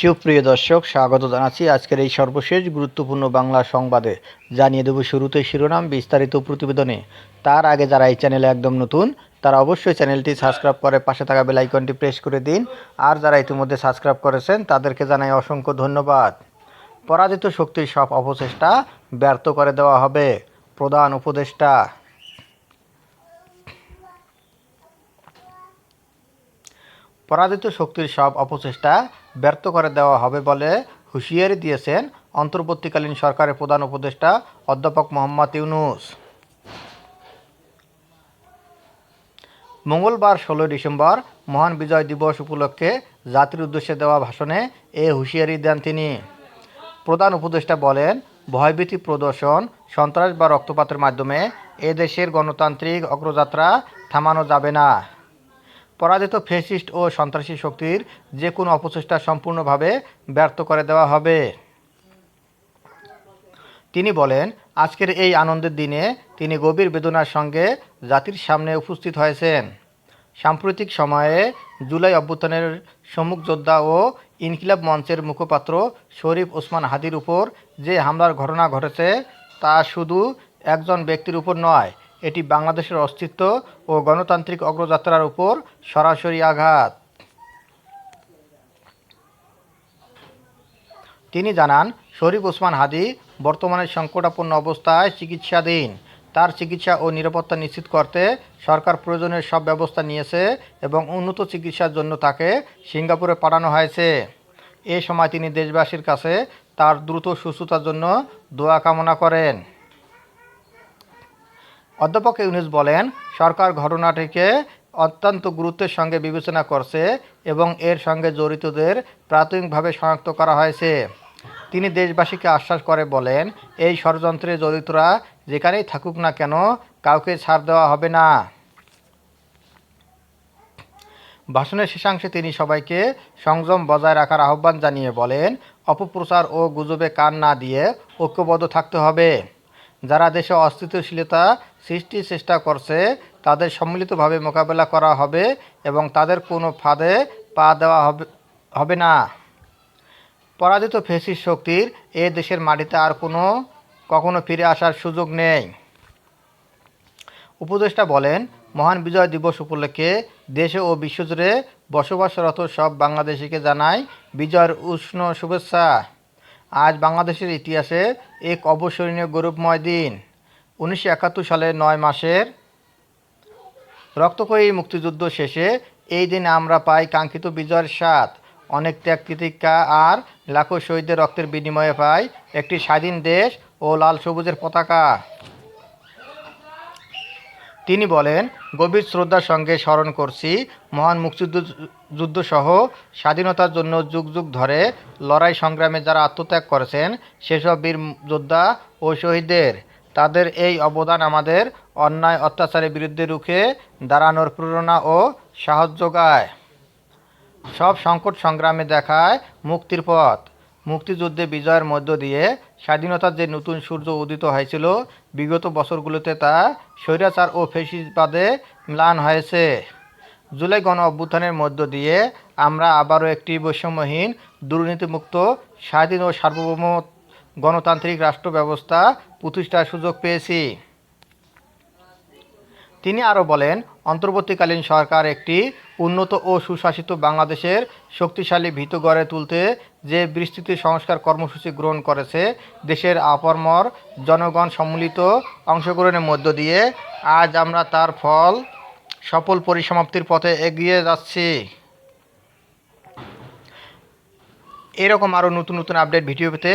সুপ্রিয় দর্শক, স্বাগত জানাচ্ছি আজকের এই সর্বশেষ গুরুত্বপূর্ণ বাংলা সংবাদে। জানিয়ে দেব শুরুতে শিরোনাম বিস্তারিত প্রতিবেদনে। তার আগে যারা এই চ্যানেলে একদম নতুন, তারা অবশ্যই চ্যানেলটি সাবস্ক্রাইব করে পাশে থাকা বেল আইকনটি প্রেস করে দিন। আর যারা ইতিমধ্যে সাবস্ক্রাইব করেছেন, তাদেরকে জানাই অসংখ্য ধন্যবাদ। পরাজিত শক্তির সব অপচেষ্টা ব্যর্থ করে দেওয়া হবে, প্রধান উপদেষ্টা। পরাজিত শক্তির সব অপচেষ্টা ব্যর্থ করে দেওয়া হবে বলে হুঁশিয়ারি দিয়েছেন অন্তর্বর্তীকালীন সরকারের প্রধান উপদেষ্টা অধ্যাপক মোহাম্মদ ইউনুস। মঙ্গলবার ষোলোই ডিসেম্বর মহান বিজয় দিবস উপলক্ষে জাতির উদ্দেশ্যে দেওয়া ভাষণে এ হুঁশিয়ারি দেন তিনি। প্রধান উপদেষ্টা বলেন, ভয়ভীতি প্রদর্শন, সন্ত্রাস বা রক্তপাতের মাধ্যমে এ দেশের গণতান্ত্রিক অগ্রযাত্রা থামানো যাবে না। পরাজিত ফেসিস্ট ও সন্ত্রাসী শক্তির যে কোনো অপচেষ্টা সম্পূর্ণভাবে ব্যর্থ করে দেওয়া হবে। তিনি বলেন, আজকের এই আনন্দের দিনে তিনি গভীর বেদনার সঙ্গে জাতির সামনে উপস্থিত হয়েছেন। সাম্প্রতিক সময়ে জুলাই অভ্যুত্থানের সম্মুখ যোদ্ধা ও ইনকিলাব মঞ্চের মুখপাত্র শরীফ ওসমান হাদির উপর যে হামলার ঘটনা ঘটেছে, তা শুধু একজন ব্যক্তির উপর নয় এটি বাংলাদেশের অস্তিত্ব ও গণতান্ত্রিক অগ্রযাত্রার উপর সরাসরি আঘাত। তিনি জানান, শরীফ ওসমান হাদি বর্তমানে সংকটাপন্ন অবস্থায় চিকিৎসাধীন। তার চিকিৎসা ও নিরাপত্তা নিশ্চিত করতে সরকার প্রয়োজনীয় সব ব্যবস্থা নিয়েছে এবং উন্নত চিকিৎসার জন্য তাকে সিঙ্গাপুরে পাঠানো হয়েছে। এ সময় তিনি দেশবাসীর কাছে তার দ্রুত সুস্থতার জন্য দোয়া কামনা করেন। অধ্যাপক ইউনুস বলেন, সরকার ঘটনাটিকে অত্যন্ত গুরুত্বের সঙ্গে বিবেচনা করছে এবং এর সঙ্গে জড়িতদের প্রাথমিকভাবে শনাক্ত করা হয়েছে। তিনি দেশবাসীকে আশ্বাস করে বলেন, এই ষড়যন্ত্রে জড়িতরা যেখানেই থাকুক না কেন, কাউকে ছাড় দেওয়া হবে না। ভাষণের শেষাংশে তিনি সবাইকে সংযম বজায় রাখার আহ্বান জানিয়ে বলেন, অপপ্রচার ও গুজবে কান না দিয়ে ঐক্যবদ্ধ থাকতে হবে। যারা দেশে অস্থিতিশীলতা সৃষ্টির চেষ্টা করছে, তাদের সম্মিলিতভাবে মোকাবেলা করা হবে এবং তাদের কোনো ফাঁদে পা দেওয়া হবে হবে না। পরাজিত ফেসিস শক্তির এ দেশের মাটিতে আর কোনো, কখনো ফিরে আসার সুযোগ নেই। উপদেষ্টা বলেন, মহান বিজয় দিবস উপলক্ষে দেশে ও বিশ্বজুড়ে বসবাসরত সব বাংলাদেশিকে জানায় বিজয়ের উষ্ণ শুভেচ্ছা। আজ বাংলাদেশের ইতিহাসে এক অবসরণীয় গৌরবময় দিন। উনিশশো একাত্তর সালের নয় মাসের রক্তক্ষয়ী মুক্তিযুদ্ধ শেষে এই দিনে আমরা পাই কাঙ্ক্ষিত বিজয়ের স্বাদ। অনেক ত্যাগ তিতিক্ষা আর লাখো শহীদদের রক্তের বিনিময়ে পাই একটি স্বাধীন দেশ ও লাল সবুজের পতাকা। তিনি বলেন, গভীর শ্রদ্ধার সঙ্গে স্মরণ করছি, মহান মুক্তিযুদ্ধ যুদ্ধসহ স্বাধীনতার জন্য যুগ যুগ ধরে লড়াই সংগ্রামে যারা আত্মত্যাগ করেছেন, সেসব বীর যোদ্ধা ও শহীদদের তাদের এই অবদান আমাদের অন্যায়, অত্যাচারের বিরুদ্ধে রুখে দাঁড়ানোর প্রেরণা ও সাহস যোগায়। সব সংকট সংগ্রামে দেখায় মুক্তির পথ। মুক্তিযুদ্ধে বিজয়ের মধ্য দিয়ে স্বাধীনতার যে নতুন সূর্য উদিত হয়েছিল, বিগত বছরগুলোতে তা স্বৈরাচার ও ফেসিসবাদে ম্লান হয়েছে। জুলাই গণ অভ্যুত্থানের মধ্য দিয়ে আমরা আবারও একটি বৈষম্যহীন, দুর্নীতিমুক্ত, স্বাধীন ও সার্বভৌম গণতান্ত্রিক রাষ্ট্র ব্যবস্থা প্রতিষ্ঠার সুযোগ পেয়েছি। তিনি আরও বলেন, অন্তর্বর্তীকালীন সরকার একটি উন্নত ও সুশাসিত বাংলাদেশের শক্তিশালী ভিত গড়ে তুলতে যে বিস্তৃত সংস্কার কর্মসূচি গ্রহণ করেছে, দেশের আপরমর জনগণ সম্মিলিত অংশগ্রহণের মধ্য দিয়ে আজ আমরা তার ফল সফল পরিসমাপ্তির পথে এগিয়ে যাচ্ছি। এরকম আরও নতুন নতুন আপডেট ভিডিও পেতে